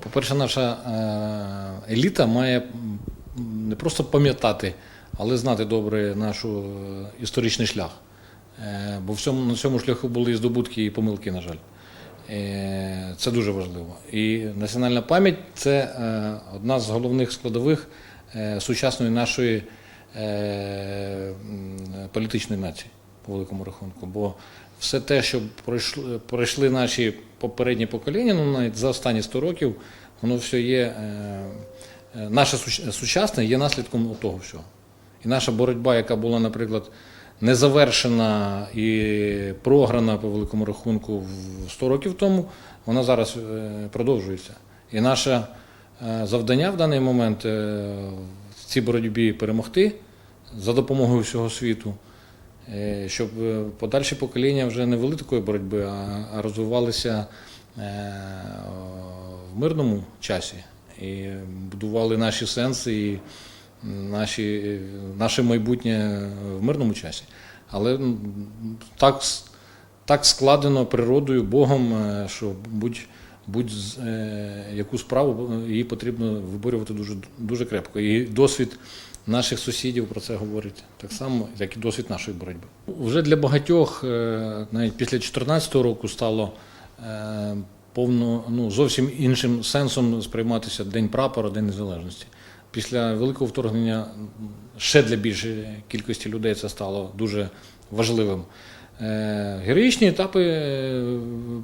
По-перше, наша е, еліта має не просто пам'ятати, але знати добре наш історичний шлях. Е, Бо на цьому шляху були і здобутки і помилки, на жаль. Е, Це дуже важливо. І національна пам'ять це е, одна з головних складових е, сучасної нашої е, політичної нації по великому рахунку. Бо все те, що пройшли, пройшли наші попередні покоління, ну навіть за останні 100 років, воно все є. е, е, Наше сучасне є наслідком того всього. І наша боротьба, яка була, наприклад, незавершена і програна по великому рахунку в 100 років тому, вона зараз е, продовжується. І наше завдання в даний момент в цій боротьбі перемогти за допомогою всього світу, щоб е, подальші покоління вже не вели такої боротьби, а розвивалися е, в мирному часі і будували наші сенси і наші, наше майбутнє в мирному часі. Але так, так складено природою, Богом, е, що будь, будь з- е, справу е, її потрібно виборювати дуже, дуже крепко. І досвід наших сусідів про це говорить так само, як і досвід нашої боротьби. Вже для багатьох, е, навіть після 2014 року, стало повно, ну, зовсім іншим сенсом сприйматися День прапора, День Незалежності. Після великого вторгнення ще для більшої кількості людей це стало дуже важливим. Е, Героїчні етапи е,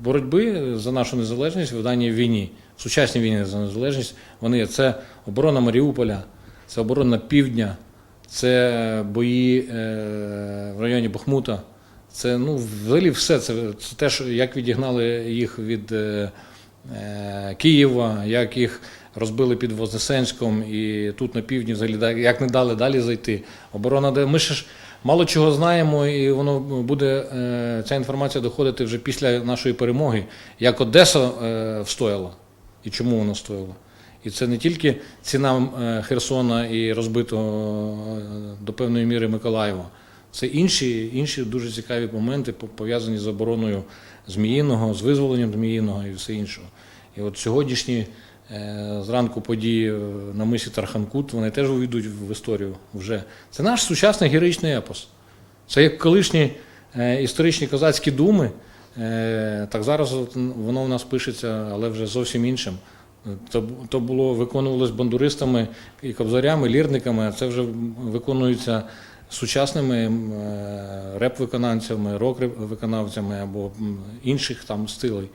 боротьби за нашу незалежність в даній війні, в сучасній війні за незалежність, вони це оборона Маріуполя, це оборона Півдня, це бої е, в районі Бахмута. Це ну, взагалі все. Це, це те, як відігнали їх від Києва, як їх розбили під Вознесенськом і тут на півдні взагалі як не дали далі зайти. Оборона, де ми ж мало чого знаємо, і воно буде е, ця інформація доходити вже після нашої перемоги, як Одеса е, встояла і чому вона стояла. І це не тільки ціна е, Херсона і розбитого до певної міри Миколаєва. Це інші, інші дуже цікаві моменти, пов'язані з обороною Зміїного, з визволенням Зміїного і все іншого. І от сьогоднішні зранку події е, на мисі Тарханкут, вони теж увійдуть в історію вже. Це наш сучасний героїчний епос. Це як колишні е, історичні козацькі думи. Е, так зараз воно в нас пишеться, але вже зовсім іншим. То, то було виконувалось бандуристами і кобзарями, лірниками, а це вже виконується сучасними е, реп-виконавцями, рок-виконавцями або інших там стилей.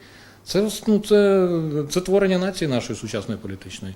Це, ну, це, це творення нації нашої сучасної політичної.